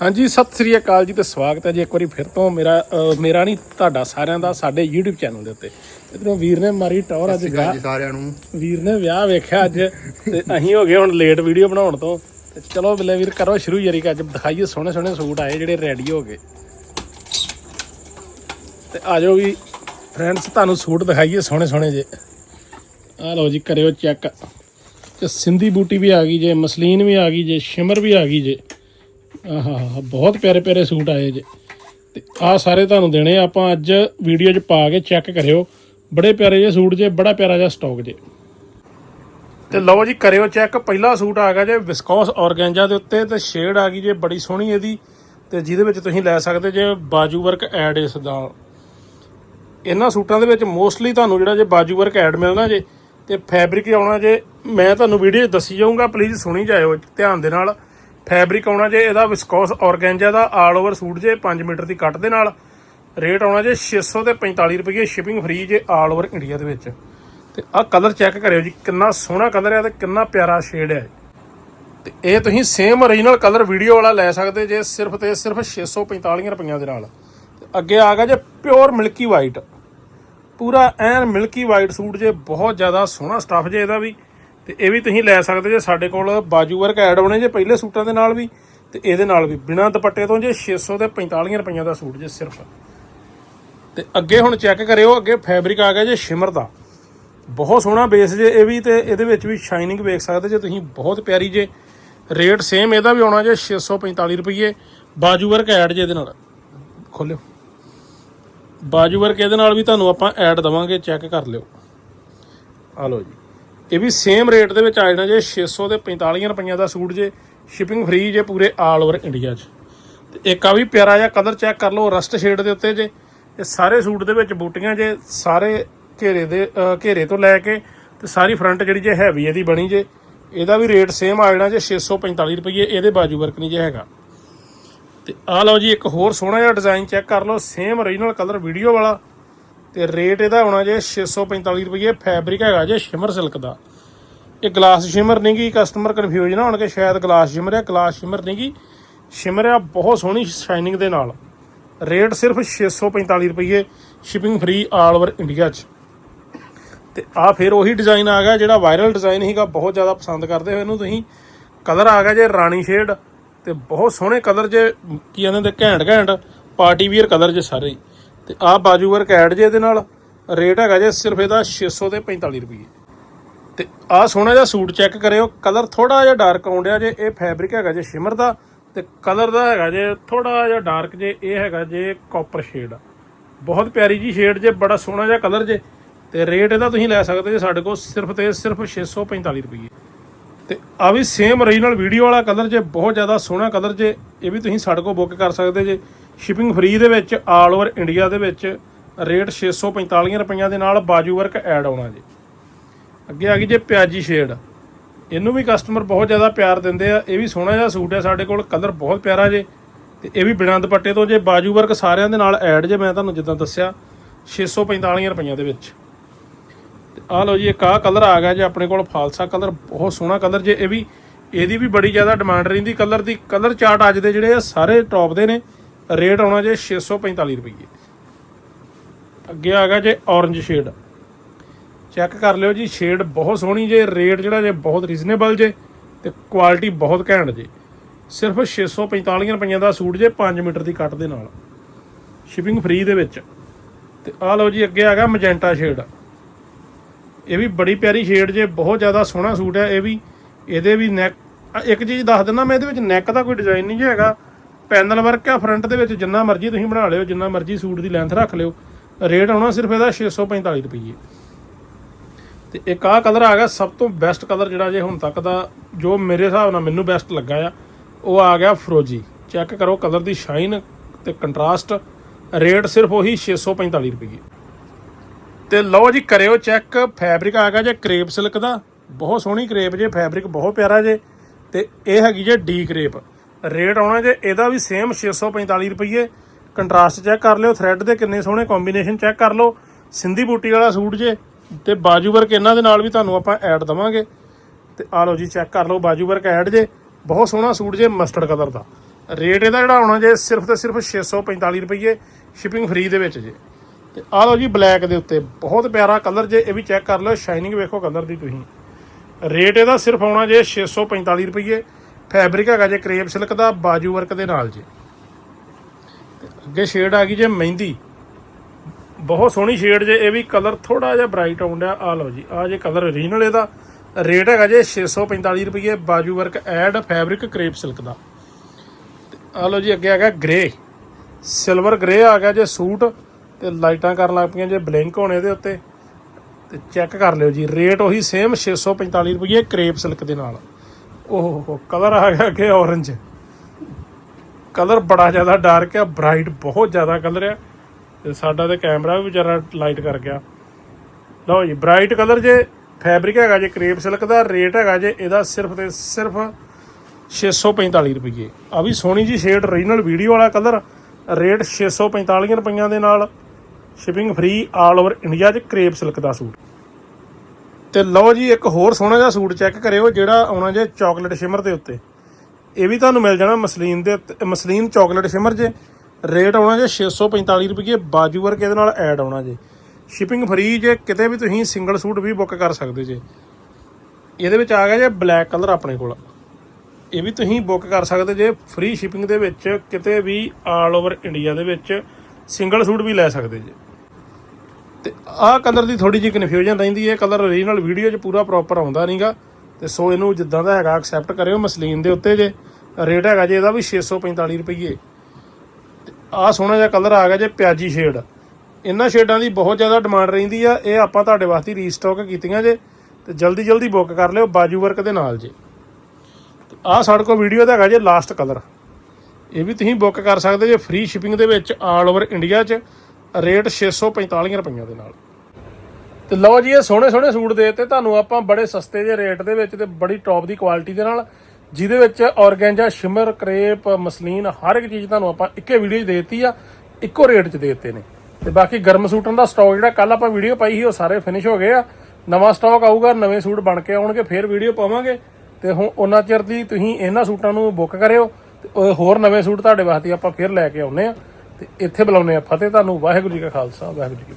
ਹਾਂਜੀ ਸਤਿ ਸ੍ਰੀ ਅਕਾਲ ਜੀ ਤੇ ਸਵਾਗਤ ਹੈ ਜੀ ਇੱਕ ਵਾਰੀ ਫਿਰ ਤੋਂ। ਮੇਰਾ ਮੇਰਾ ਨਹੀਂ ਤੁਹਾਡਾ ਸਾਰਿਆਂ ਦਾ ਸਾਡੇ YouTube ਚੈਨਲ ਦੇ ਉੱਤੇ। ਇਧਰੋਂ ਵੀਰ ਨੇ ਮਾਰੀ ਟੌਰ ਅੱਜ ਜੀ ਸਾਰਿਆਂ ਨੂੰ। ਵੀਰ ਨੇ ਵਿਆਹ ਵੇਖਿਆ ਅੱਜ ਤੇ ਅਸੀਂ ਹੋ ਗਏ ਹੁਣ ਲੇਟ ਵੀਡੀਓ ਬਣਾਉਣ ਤੋਂ। ਤੇ ਚਲੋ ਬਿੱਲੇ ਵੀਰ ਕਰੋ ਸ਼ੁਰੂ ਯਾਰੀ ਅੱਜ ਦਿਖਾਈਏ ਸੋਹਣੇ ਸੋਹਣੇ ਸੂਟ ਆਏ ਜਿਹੜੇ ਰੈਡੀ ਹੋ ਗਏ। ਤੇ ਆਜੋ ਵੀ ਫਰੈਂਡਸ ਤੁਹਾਨੂੰ ਸੂਟ ਦਿਖਾਈਏ ਸੋਹਣੇ ਸੋਹਣੇ ਜੇ। ਆ ਲਓ ਜੀ ਕਰਿਓ ਚੈੱਕ ਤੇ ਸਿੰਧੀ ਬੂਟੀ ਵੀ ਆ ਗਈ ਜੇ ਮਸਲੀਨ ਵੀ ਆ ਗਈ ਜੇ ਸ਼ਿਮਰ ਵੀ ਆ ਗਈ ਜੇ। ਆਹਾ, ਬਹੁਤ ਪਿਆਰੇ ਪਿਆਰੇ ਸੂਟ ਆਏ ਜੇ। ਤੇ ਆ ਸਾਰੇ ਤੁਹਾਨੂੰ ਦੇਣੇ ਆਪਾਂ ਅੱਜ ਵੀਡੀਓ 'ਚ ਪਾ ਕੇ ਚੈੱਕ ਕਰਿਓ। ਬੜੇ ਪਿਆਰੇ ਜਿਹੇ ਸੂਟ ਜੇ, ਬੜਾ ਪਿਆਰਾ ਜਿਹਾ ਸਟਾਕ ਜੇ। ਤੇ ਲਓ ਜੀ, ਕਰਿਓ ਚੈੱਕ ਪਹਿਲਾ ਸੂਟ ਆ ਗਿਆ ਜੇ ਵਿਸਕੋਸ ਔਰਗੈਂਜਾ ਦੇ ਉੱਤੇ, ਤੇ ਸ਼ੇਡ ਆ ਗਈ ਜੇ ਬੜੀ ਸੋਹਣੀ ਇਹਦੀ। ਤੇ ਜਿਹਦੇ ਵਿੱਚ ਤੁਸੀਂ ਲੈ ਸਕਦੇ ਜੇ ਬਾਜੂ ਵਰਕ ਐਡ ਇਸ ਦਾ। ਇਹਨਾਂ ਸੂਟਾਂ ਦੇ ਵਿੱਚ ਮੋਸਟਲੀ ਤੁਹਾਨੂੰ ਜਿਹੜਾ ਜੇ ਬਾਜੂ ਵਰਕ ਐਡ ਮਿਲਣਾ ਜੇ, ਤੇ ਫੈਬਰਿਕ ਆਉਣਾ ਜੇ, ਮੈਂ ਤੁਹਾਨੂੰ ਵੀਡੀਓ 'ਚ ਦੱਸੀ ਜਾਊਂਗਾ ਪਲੀਜ਼ ਸੁਣੀ ਜਾਇਓ ਧਿਆਨ ਦੇ ਨਾਲ। ਫੈਬਰਿਕ ਆਉਣਾ ਜੇ, ਇਹਦਾ ਵਿਸਕੋਸ ਔਰਗੈਂਜਾ ਦਾ ਆਲ ਓਵਰ ਸੂਟ ਜੇ 5 ਮੀਟਰ ਦੀ ਕੱਟ ਦੇ ਨਾਲ। ਰੇਟ ਆਉਣਾ ਜੇ 600 ਤੇ 45 ਰੁਪਏ ਸ਼ਿਪਿੰਗ ਫ੍ਰੀ ਜੇ ਆਲ ਓਵਰ ਇੰਡੀਆ ਦੇ ਵਿੱਚ। ਤੇ ਆਹ ਕਲਰ ਚੈੱਕ ਕਰਿਓ ਜੀ, ਕਿੰਨਾ ਸੋਹਣਾ ਕਲਰ ਹੈ ਤੇ ਕਿੰਨਾ ਪਿਆਰਾ ਸ਼ੇਡ ਹੈ ਤੇ ਇਹ ਤੁਸੀਂ ਸੇਮ ਓਰੀਜਨਲ ਕਲਰ ਵੀਡੀਓ ਵਾਲਾ ਲੈ ਸਕਦੇ ਜੇ, ਸਿਰਫ ਤੇ ਸਿਰਫ 645 ਰੁਪਈਆਂ ਦੇ ਨਾਲ। ਤੇ ਅੱਗੇ ਆ ਗਿਆ ਜੇ ਪਿਓਰ ਮਿਲਕੀ ਵਾਈਟ ਪੂਰਾ ਐਨ ਮਿਲਕੀ ਵਾਈਟ ਸੂਟ ਜੇ, ਬਹੁਤ ਜ਼ਿਆਦਾ ਸੋਹਣਾ ਸਟੱਫ ਜੇ ਇਹਦਾ ਵੀ। ਤੇ ਇਹ ਵੀ ਤੁਸੀਂ ਲੈ ਸਕਦੇ ਜੇ ਸਾਡੇ ਕੋਲ ਬਾਜੂ ਵਰਕ ਐਡ ਹੋਣੇ ਜੇ ਪਹਿਲੇ ਸੂਟਾਂ ਦੇ ਨਾਲ ਵੀ, ਤੇ ਇਹਦੇ ਨਾਲ ਵੀ। ਬਿਨਾਂ ਦੁਪੱਟੇ ਤੋਂ ਜੇ 600 ਤੇ 45 ਰੁਪਈਆਂ ਦਾ ਸੂਟ ਜੇ ਸਿਰਫ। ਤੇ ਅੱਗੇ ਹੁਣ ਚੈੱਕ ਕਰਿਓ, ਅੱਗੇ ਫੈਬਰਿਕ ਆ ਗਿਆ ਜੇ ਸ਼ਿਮਰ ਦਾ। ਬਹੁਤ ਸੋਹਣਾ ਬੇਸ ਜੇ ਇਹ ਵੀ ਤੇ ਇਹਦੇ ਵਿੱਚ ਵੀ ਸ਼ਾਈਨਿੰਗ ਵੇਖ ਸਕਦੇ ਜੇ ਤੁਸੀਂ, ਬਹੁਤ ਪਿਆਰੀ ਜੇ। ਰੇਟ ਸੇਮ ਇਹਦਾ ਵੀ ਆਉਣਾ ਜੇ 645 ਰੁਪਏ ਬਾਜੂ ਵਰਕ ਐਡ ਜੇ ਇਹਦੇ ਨਾਲ। ਖੋਲਿਓ। ਬਾਜੂ ਵਰਕ ਇਹਦੇ ਨਾਲ ਵੀ ਤੁਹਾਨੂੰ ਆਪਾਂ ਐਡ ਦਵਾਂਗੇ ਚੈੱਕ ਕਰ ਲਿਓ। ਆ ਲਓ ਜੀ। ਇਹ ਵੀ ਸੇਮ ਰੇਟ ਦੇ ਵਿੱਚ ਆ ਜਾਣਾ ਜੇ 600 ਤੇ 45 ਰੁਪਈਆ ਦਾ ਸੂਟ ਜੇ ਸ਼ਿਪਿੰਗ ਫ੍ਰੀ ਜੇ ਪੂਰੇ ਆਲ ਓਵਰ ਇੰਡੀਆ 'ਚ। ਤੇ ਇੱਕ ਆ ਵੀ ਪਿਆਰਾ ਜਿਹਾ ਕਲਰ ਚੈੱਕ ਕਰ ਲਓ ਰਸਟ ਸ਼ੇਡ ਦੇ ਉੱਤੇ ਜੇ। ਇਹ ਸਾਰੇ ਸੂਟ ਦੇ ਵਿੱਚ ਬੂਟੀਆਂ ਜੇ, ਸਾਰੇ ਘੇਰੇ ਦੇ ਘੇਰੇ ਤੋਂ ਲੈ ਕੇ ਤੇ ਸਾਰੀ ਫਰੰਟ ਜਿਹੜੀ ਜੇ ਹੈਵੀ ਇਹਦੀ ਬਣੀ ਜੇ। ਇਹਦਾ ਵੀ ਰੇਟ ਸੇਮ ਆ ਜਾਣਾ ਜੇ 645 ਰੁਪਏ ਇਹਦੇ ਬਾਜੂ ਵਰਕ ਨਹੀਂ ਜੇ ਹੈਗਾ। ਤੇ ਆ ਲਓ ਜੀ, ਇੱਕ ਹੋਰ ਸੋਹਣਾ ਜਿਹਾ ਡਿਜ਼ਾਈਨ ਚੈੱਕ ਕਰ ਲਓ ਸੇਮ ਓਰੀਜਨਲ ਕਲਰ ਵੀਡੀਓ ਵਾਲਾ। ਤੇ ਰੇਟ ਇਹਦਾ ਹੋਣਾ ਜੇ 645 ਰੁਪਏ ਫੈਬਰਿਕ ਹੈਗਾ ਜੇ ਸ਼ਿਮਰ ਸਿਲਕ ਦਾ। ਇਹ ਗਲਾਸ ਸ਼ਿਮਰ ਨਹੀਂ ਗੀ ਕਸਟਮਰ ਕਨਫਿਊਜ਼ ਨਾ ਹੋਣ ਕਿ ਸ਼ਾਇਦ ਗਲਾਸ ਸ਼ਿਮਰ ਹੈ ਗਲਾਸ ਸ਼ਿਮਰ ਨਹੀਂ ਗੀ ਸ਼ਿਮਰ ਆ, ਬਹੁਤ ਸੋਹਣੀ ਸ਼ਾਈਨਿੰਗ ਦੇ ਨਾਲ। ਰੇਟ ਸਿਰਫ 645 ਰੁਪਏ shipping free all over India 'ਚ। ਤੇ ਆ ਫਿਰ ਉਹੀ ਡਿਜ਼ਾਈਨ ਆ ਗਿਆ, ਜਿਹੜਾ ਵਾਇਰਲ ਡਿਜ਼ਾਈਨ ਸੀਗਾ, ਬਹੁਤ ਜ਼ਿਆਦਾ ਪਸੰਦ ਕਰਦੇ ਹੋ ਇਹਨੂੰ ਤੁਸੀਂ। ਕਲਰ ਆ ਗਿਆ ਜੇ ਰਾਣੀ ਸ਼ੇਡ ਤੇ ਬਹੁਤ ਸੋਹਣੇ ਕਲਰ ਜੇ, ਕੀ ਕਹਿੰਦੇ ਨੇ ਘੈਂਟ ਘੈਂਟ ਪਾਰਟੀ ਵੀਅਰ ਕਲਰ ਜੇ ਸਾਰੇ। ਤੇ ਆਹ ਬਾਜੂ ਵਰਕ ਐਡ ਜੇ ਇਹਦੇ ਨਾਲ, ਰੇਟ ਹੈਗਾ ਜੇ ਸਿਰਫ ਇਹਦਾ 600 ਤੇ 45 ਰੁਪਏ ਤੇ ਆਹ ਸੋਹਣਾ ਜਿਹਾ ਸੂਟ ਚੈੱਕ ਕਰਿਓ, ਕਲਰ ਥੋੜਾ ਜਿਹਾ ਡਾਰਕ ਆਉਂਦਿਆ ਜੇ, ਇਹ ਫੈਬਰਿਕ ਹੈਗਾ ਜੇ ਸ਼ਿਮਰ ਦਾ, ਤੇ ਕਲਰ ਦਾ ਹੈਗਾ ਜੇ ਥੋੜਾ ਜਿਹਾ ਡਾਰਕ ਜੇ, ਇਹ ਹੈਗਾ ਜੇ ਕਾਪਰ ਸ਼ੇਡ। ਬਹੁਤ ਪਿਆਰੀ ਜੀ ਸ਼ੇਡ ਜੇ, ਬੜਾ ਸੋਹਣਾ ਜਿਹਾ ਕਲਰ ਜੇ, ਤੇ ਰੇਟ ਇਹਦਾ ਤੁਸੀਂ ਲੈ ਸਕਦੇ ਜੇ ਸਾਡੇ ਕੋਲ ਸਿਰਫ ਤੇ ਸਿਰਫ 645 ਰੁਪਏ ਤੇ ਆ ਵੀ ਸੇਮ ਓਰੀਜਨਲ ਵੀਡੀਓ ਵਾਲਾ ਕਲਰ ਜੇ, ਬਹੁਤ ਜ਼ਿਆਦਾ ਸੋਹਣਾ ਕਲਰ ਜੇ, ਇਹ ਵੀ ਤੁਸੀਂ ਸਾਡੇ ਕੋਲ ਬੁੱਕ ਕਰ ਸਕਦੇ ਜੇ। ਸ਼ਿਪਿੰਗ ਫ੍ਰੀ ਦੇ ਵਿੱਚ ਆਲ ਓਵਰ ਇੰਡੀਆ ਦੇ ਵਿੱਚ ਰੇਟ 645 ਰੁਪਈਆਂ ਦੇ ਨਾਲ ਬਾਜੂ ਵਰਕ ਐਡ ਆਉਣਾ ਜੀ। ਅੱਗੇ ਆ ਗਈ ਜੇ ਪਿਆਜੀ ਸ਼ੇਡ ਇਹਨੂੰ ਵੀ ਕਸਟਮਰ ਬਹੁਤ ਜ਼ਿਆਦਾ ਪਿਆਰ ਦਿੰਦੇ ਆ। ਇਹ ਵੀ ਸੋਹਣਾ ਜਿਹਾ ਸੂਟ ਹੈ ਸਾਡੇ ਕੋਲ ਕਲਰ ਬਹੁਤ ਪਿਆਰਾ ਜੇ। ਤੇ ਇਹ ਵੀ ਬਿਨਾਂ ਦੁਪੱਟੇ ਤੋਂ ਜੇ ਬਾਜੂ ਵਰਕ ਸਾਰਿਆਂ ਦੇ ਨਾਲ ਐਡ ਜੇ, ਮੈਂ ਤੁਹਾਨੂੰ ਜਿੱਦਾਂ ਦੱਸਿਆ 645 ਰੁਪਈਆਂ ਦੇ ਵਿੱਚ। ਤੇ ਆਹ ਲਓ ਜੀ, ਇੱਕ ਆਹ ਕਲਰ ਆ ਗਿਆ ਜੇ ਆਪਣੇ ਕੋਲ ਫਾਲਸਾ ਕਲਰ ਬਹੁਤ ਸੋਹਣਾ ਕਲਰ ਜੇ। ਇਹ ਵੀ, ਇਹਦੀ ਵੀ ਬੜੀ ਜ਼ਿਆਦਾ ਡਿਮਾਂਡ ਰਹਿੰਦੀ। ਕਲਰ ਦੀ ਕਲਰ ਚਾਰਟ ਅੱਜ ਦੇ ਜਿਹੜੇ ਆ, ਸਾਰੇ ਟੌਪ ਦੇ ਨੇ। ਰੇਟ ਆਉਣਾ ਜੇ 645 ਰੁਪਏ ਅੱਗੇ ਆ ਗਿਆ ਜੇ ਔਰੰਜ ਸ਼ੇਡ ਚੈੱਕ ਕਰ ਲਿਓ ਜੀ ਸ਼ੇਡ ਬਹੁਤ ਸੋਹਣੀ ਜੇ, ਰੇਟ ਜਿਹੜਾ ਜੇ ਬਹੁਤ ਰੀਜ਼ਨੇਬਲ ਜੇ ਤੇ ਕੁਆਲਿਟੀ ਬਹੁਤ ਘੈਂਟ ਜੇ। ਸਿਰਫ 645 ਰੁਪਈਆਂ ਦਾ ਸੂਟ ਜੇ 5 ਮੀਟਰ ਦੀ ਕੱਟ ਦੇ ਨਾਲ। ਸ਼ਿਪਿੰਗ ਫ੍ਰੀ ਦੇ ਵਿੱਚ। ਤੇ ਆ ਲਓ ਜੀ, ਅੱਗੇ ਆ ਗਿਆ ਮੈਜੈਂਟਾ ਸ਼ੇਡ ਇਹ ਵੀ ਬੜੀ ਪਿਆਰੀ ਸ਼ੇਡ ਜੇ, ਬਹੁਤ ਜ਼ਿਆਦਾ ਸੋਹਣਾ ਸੂਟ ਹੈ ਇਹ ਵੀ। ਇਹਦੇ ਵੀ ਨੈਕ ਇੱਕ ਚੀਜ਼ ਦੱਸ ਦਿੰਦਾ ਮੈਂ, ਇਹਦੇ ਵਿੱਚ ਨੈਕ ਦਾ ਕੋਈ ਡਿਜ਼ਾਈਨ ਨਹੀਂ ਜੇ ਹੈਗਾ। ਪੈਨਲ ਵਰਕ ਆ ਫਰੰਟ ਦੇ ਵਿੱਚ ਜਿੰਨਾ ਮਰਜ਼ੀ ਤੁਸੀਂ ਬਣਾ ਲਿਓ, ਜਿੰਨਾ ਮਰਜ਼ੀ ਸੂਟ ਦੀ ਲੈਂਥ ਰੱਖ ਲਿਓ। ਰੇਟ ਆਉਣਾ ਸਿਰਫ ਇਹਦਾ 645 ਰੁਪਏ ਤੇ ਇੱਕ ਆਹ ਕਲਰ ਆ ਗਿਆ, ਸਭ ਤੋਂ ਬੈਸਟ ਕਲਰ ਜਿਹੜਾ ਜੇ ਹੁਣ ਤੱਕ ਦਾ, ਜੋ ਮੇਰੇ ਹਿਸਾਬ ਨਾਲ ਮੈਨੂੰ ਬੈਸਟ ਲੱਗਾ ਆ, ਉਹ ਆ ਗਿਆ ਫਰੋਜੀ ਚੈੱਕ ਕਰੋ ਕਲਰ ਦੀ ਸ਼ਾਈਨ ਤੇ ਕੰਟਰਾਸਟ ਰੇਟ ਸਿਰਫ ਉਹੀ 645 ਰੁਪਏ ਤੇ ਲਓ ਜੀ, ਕਰਿਓ ਚੈੱਕ ਫੈਬਰਿਕ ਆ ਗਿਆ ਜੇ ਕ੍ਰੇਪ ਸਿਲਕ ਦਾ। ਬਹੁਤ ਸੋਹਣੀ ਕ੍ਰੇਪ ਜੇ ਫੈਬਰਿਕ ਬਹੁਤ ਪਿਆਰਾ ਜੇ। ਤੇ ਇਹ ਹੈਗੀ ਜੇ ਡੀ ਕ੍ਰੇਪ ਰੇਟ ਆਉਣਾ ਜੇ ਇਹਦਾ ਵੀ ਸੇਮ 645 ਰੁਪਏ ਕੰਟਰਾਸਟ ਚੈੱਕ ਕਰ ਲਿਓ ਥ੍ਰੈਡ ਦੇ ਕਿੰਨੇ ਸੋਹਣੇ ਕੰਬੀਨੇਸ਼ਨ ਚੈੱਕ ਕਰ ਲਓ। ਸਿੰਧੀ ਬੂਟੀ ਵਾਲਾ ਸੂਟ ਜੇ, ਤੇ ਬਾਜੂ ਵਰਕ ਇਹਨਾਂ ਦੇ ਨਾਲ ਵੀ ਤੁਹਾਨੂੰ ਆਪਾਂ ਐਡ ਦਵਾਂਗੇ। ਤੇ ਆ ਲਓ ਜੀ ਚੈੱਕ ਕਰ ਲਓ, ਬਾਜੂ ਵਰਕ ਐਡ ਜੇ। ਬਹੁਤ ਸੋਹਣਾ ਸੂਟ ਜੇ ਮਸਟਰਡ ਕਲਰ ਦਾ। ਰੇਟ ਇਹਦਾ ਜਿਹੜਾ ਆਉਣਾ ਜੇ, ਸਿਰਫ ਤੇ ਸਿਰਫ 645 ਰੁਪਏ ਸ਼ਿਪਿੰਗ ਫ੍ਰੀ ਦੇ ਵਿੱਚ ਜੇ। ਤੇ ਆ ਲਓ ਜੀ ਬਲੈਕ ਦੇ ਉੱਤੇ। ਬਹੁਤ ਪਿਆਰਾ ਕਲਰ ਜੇ, ਇਹ ਵੀ ਚੈੱਕ ਕਰ ਲਓ ਸ਼ਾਈਨਿੰਗ ਵੇਖੋ ਕਲਰ ਦੀ ਤੁਸੀਂ। ਰੇਟ ਇਹਦਾ ਸਿਰਫ ਆਉਣਾ ਜੇ 645 ਰੁਪਏ ਫੈਬਰਿਕ ਹੈਗਾ ਜੇ ਕਰੇਪ ਸਿਲਕ ਦਾ, ਬਾਜੂ ਵਰਕ ਦੇ ਨਾਲ ਜੇ। ਤੇ ਅੱਗੇ ਸ਼ੇਡ ਆ ਗਈ ਜੇ ਮਹਿੰਦੀ। ਬਹੁਤ ਸੋਹਣੀ ਸ਼ੇਡ ਜੇ, ਇਹ ਵੀ ਕਲਰ ਥੋੜਾ ਜਿਹਾ ਬ੍ਰਾਈਟ ਆਉਂਦਾ ਆ ਲਓ ਜੀ ਆ ਜੇ ਕਲਰ ਓਰੀਜਨਲ ਇਹਦਾ। ਰੇਟ ਹੈਗਾ ਜੇ 645 ਰੁਪਏ ਬਾਜੂ ਵਰਕ ਐਡ ਫੈਬਰਿਕ ਕਰੇਪ ਸਿਲਕ ਦਾ। ਤੇ ਆ ਲਓ ਜੀ, ਅੱਗੇ ਆ ਗਿਆ ਗ੍ਰੇ ਸਿਲਵਰ ਗ੍ਰੇ ਆ ਗਿਆ ਜੇ ਸੂਟ, ਤੇ ਲਾਈਟਾਂ ਕਰਨ ਲੱਗ ਪਈਆਂ ਜੇ ਬਲਿੰਕ ਹੋਣੇ ਦੇ ਉੱਤੇ। ਤੇ ਚੈੱਕ ਕਰ ਲਿਓ ਜੀ ਰੇਟ ਉਹੀ ਸੇਮ 645 ਰੁਪਏ ਕਰੇਪ ਸਿਲਕ ਦੇ ਨਾਲ। ਓਹ ਹੋ ਕਲਰ ਆ ਗਿਆ ਕਿ orange ਕਲਰ ਬੜਾ ਜ਼ਿਆਦਾ ਡਾਰਕ ਆ ਬ੍ਰਾਈਟ ਬਹੁਤ ਜ਼ਿਆਦਾ ਕਲਰ ਆ। ਤੇ ਸਾਡਾ ਤੇ ਕੈਮਰਾ ਵੀ ਵਿਚਾਰਾ ਲਾਈਟ ਕਰ ਗਿਆ। ਲਓ ਜੀ ਬ੍ਰਾਈਟ ਕਲਰ ਜੇ ਫੈਬਰਿਕ ਹੈਗਾ, ਜੇ ਕਰੇਪ ਸਿਲਕ ਦਾ ਰੇਟ ਹੈਗਾ, ਜੇ ਇਹਦਾ ਸਿਰਫ ਤੇ ਸਿਰਫ 645 ਰੁਪਏ ਆ ਵੀ ਸੋਹਣੀ ਜੀ ਸ਼ੇਡ ਓਰੀਜਨਲ ਵੀਡੀਓ ਵਾਲਾ ਕਲਰ। ਰੇਟ 645 ਰੁਪਈਆਂ ਦੇ ਨਾਲ। Shipping free all over India 'ਚ ਕਰੇਪ ਸਿਲਕ ਦਾ ਸੂਟ। ਤੇ ਲਓ ਜੀ, ਇੱਕ ਹੋਰ ਸੋਹਣਾ ਜਿਹਾ ਸੂਟ ਚੈੱਕ ਕਰਿਓ, ਜਿਹੜਾ ਆਉਣਾ ਜੇ ਚਾਕਲੇਟ ਸ਼ਿਮਰ ਦੇ ਉੱਤੇ। ਇਹ ਵੀ ਤੁਹਾਨੂੰ ਮਿਲ ਜਾਣਾ ਮਸਲੀਨ ਦੇ ਉੱਤੇ, ਮਸਲੀਨ ਚਾਕਲੇਟ ਸ਼ਿਮਰ ਜੇ। ਰੇਟ ਆਉਣਾ ਜੇ 645 ਰੁਪਏ ਬਾਜੂ ਵਰਕ ਇਹਦੇ ਨਾਲ ਐਡ ਆਉਣਾ ਜੇ। ਸ਼ਿਪਿੰਗ ਫ੍ਰੀ ਜੇ, ਕਿਤੇ ਵੀ ਤੁਸੀਂ ਸਿੰਗਲ ਸੂਟ ਵੀ ਬੁੱਕ ਕਰ ਸਕਦੇ ਜੇ। ਇਹਦੇ ਵਿੱਚ ਆ ਗਿਆ ਜੇ ਬਲੈਕ ਕਲਰ ਆਪਣੇ ਕੋਲ। ਇਹ ਵੀ ਤੁਸੀਂ ਬੁੱਕ ਕਰ ਸਕਦੇ ਜੇ ਫ੍ਰੀ ਸ਼ਿਪਿੰਗ ਦੇ ਵਿੱਚ, ਕਿਤੇ ਵੀ ਆਲ ਓਵਰ ਇੰਡੀਆ ਦੇ ਵਿੱਚ ਸਿੰਗਲ ਸੂਟ ਵੀ ਲੈ ਸਕਦੇ ਜੇ। ਤੇ ਆਹ ਕਲਰ ਦੀ ਥੋੜੀ ਜਿਹੀ ਕਨਫਿਊਜ਼ਨ ਰਹਿੰਦੀ ਹੈ। ਕਲਰ ਓਰੀਜਨਲ ਵੀਡੀਓ 'ਚ ਪੂਰਾ ਪ੍ਰੋਪਰ ਆਉਂਦਾ ਨਹੀਂਗਾ। ਤੇ ਸੋ ਇਹਨੂੰ ਜਿੱਦਾਂ ਦਾ ਹੈਗਾ ਐਕਸੈਪਟ ਕਰਿਓ ਮਸਲੀਨ ਦੇ ਉੱਤੇ ਜੇ। ਰੇਟ ਹੈਗਾ ਜੇ ਇਹਦਾ ਵੀ 645 ਰੁਪਏ ਆਹ ਸੋਹਣਾ ਜਿਹਾ ਕਲਰ ਆ ਗਿਆ ਜੇ ਪਿਆਜੀ ਸ਼ੇਡ ਇਹਨਾਂ ਸ਼ੇਡਾਂ ਦੀ ਬਹੁਤ ਜ਼ਿਆਦਾ ਡਿਮਾਂਡ ਰਹਿੰਦੀ ਆ। ਇਹ ਆਪਾਂ ਤੁਹਾਡੇ ਵਾਸਤੇ ਰੀਸਟਾਕ ਕੀਤੀਆਂ ਜੇ। ਤੇ ਜਲਦੀ ਜਲਦੀ ਬੁੱਕ ਕਰ ਲਿਓ ਬਾਜੂ ਵਰਕ ਦੇ ਨਾਲ ਜੇ। ਆਹ ਸਾਡੇ ਕੋਲ ਵੀਡੀਓ ਦਾ ਹੈਗਾ ਜੇ ਲਾਸਟ ਕਲਰ। ਇਹ ਵੀ ਤੁਸੀਂ ਬੁੱਕ ਕਰ ਸਕਦੇ ਜੇ ਫ੍ਰੀ ਸ਼ਿਪਿੰਗ ਦੇ ਵਿੱਚ ਆਲ ਓਵਰ ਇੰਡੀਆ 'ਚ। ਰੇਟ 645 ਰੁਪਈਆਂ ਦੇ ਨਾਲ। ਤੇ ਲਓ ਜੀ, ਇਹ ਸੋਹਣੇ ਸੋਹਣੇ ਸੂਟ ਦੇ ਤੇ ਤੁਹਾਨੂੰ ਆਪਾਂ ਬੜੇ ਸਸਤੇ ਜਿਹੇ ਰੇਟ ਦੇ ਵਿੱਚ ਤੇ ਬੜੀ ਟੌਪ ਦੀ ਕੁਆਲਿਟੀ ਦੇ ਨਾਲ, ਜਿਹਦੇ ਵਿੱਚ ਔਰਗੈਂਜਾ, ਸ਼ਿਮਰ, ਕਰੇਪ, ਮਸਲੀਨ, ਹਰ ਇੱਕ ਚੀਜ਼ ਤੁਹਾਨੂੰ ਆਪਾਂ ਇੱਕੇ ਵੀਡੀਓ 'ਚ ਦੇ ਦਿੱਤੀ ਆ, ਇੱਕੋ ਰੇਟ 'ਚ ਦੇ ਦਿੱਤੇ ਨੇ। ਤੇ ਬਾਕੀ ਗਰਮ ਸੂਟਾਂ ਦਾ ਸਟਾਕ ਜਿਹੜਾ ਕੱਲ ਆਪਾਂ ਵੀਡੀਓ ਪਾਈ ਸੀ, ਉਹ ਸਾਰੇ ਫਿਨਿਸ਼ ਹੋ ਗਏ ਆ। ਨਵਾਂ ਸਟਾਕ ਆਊਗਾ, ਨਵੇਂ ਸੂਟ ਬਣ ਕੇ ਆਉਣਗੇ, ਫਿਰ ਵੀਡੀਓ ਪਾਵਾਂਗੇ। ਤੇ ਹੁਣ ਉਹਨਾਂ ਚਿਰ ਦੀ ਤੁਸੀਂ ਇਹਨਾਂ ਸੂਟਾਂ ਨੂੰ ਬੁੱਕ ਕਰਿਓ, ਤੇ ਹੋਰ ਨਵੇਂ ਸੂਟ ਤੁਹਾਡੇ ਵਾਸਤੇ ਆਪਾਂ ਫਿਰ ਲੈ ਕੇ ਆਉਨੇ ਆ। ਤੇ ਇੱਥੇ ਬੁਲਾਉਨੇ ਆ ਫਤਿਹ ਤੁਹਾਨੂੰ ਵਾਹਿਗੁਰੂ ਜੀ ਕਾ ਖਾਲਸਾ ਵਾਹਿਗੁਰੂ ਜੀ ਕੀ ਫਤਿਹ।